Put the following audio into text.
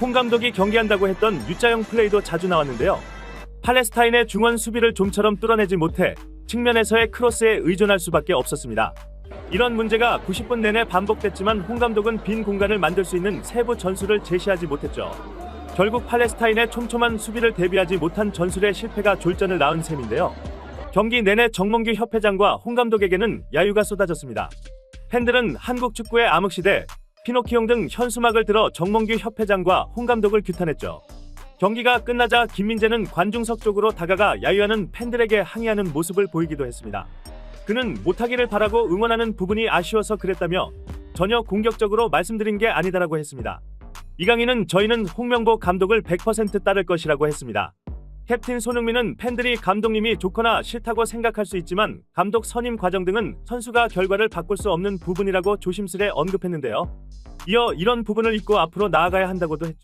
홍 감독이 경기한다고 했던 U자형 플레이도 자주 나왔는데요. 팔레스타인의 중원 수비를 좀처럼 뚫어내지 못해 측면에서의 크로스에 의존할 수밖에 없었습니다. 이런 문제가 90분 내내 반복됐지만 홍 감독은 빈 공간을 만들 수 있는 세부 전술을 제시하지 못했죠. 결국 팔레스타인의 촘촘한 수비를 대비하지 못한 전술의 실패가 졸전을 낳은 셈인데요. 경기 내내 정몽규 협회장과 홍 감독에게는 야유가 쏟아졌습니다. 팬들은 한국 축구의 암흑시대, 피노키옹 등 현수막을 들어 정몽규 협회장과 홍 감독을 규탄했죠. 경기가 끝나자 김민재는 관중석 쪽으로 다가가 야유하는 팬들에게 항의하는 모습을 보이기도 했습니다. 그는 못하기를 바라고 응원하는 부분이 아쉬워서 그랬다며 전혀 공격적으로 말씀드린 게 아니다라고 했습니다. 이강인은 저희는 홍명보 감독을 100% 따를 것이라고 했습니다. 캡틴 손흥민은 팬들이 감독님이 좋거나 싫다고 생각할 수 있지만 감독 선임 과정 등은 선수가 결과를 바꿀 수 없는 부분이라고 조심스레 언급했는데요. 이어 이런 부분을 잊고 앞으로 나아가야 한다고도 했죠.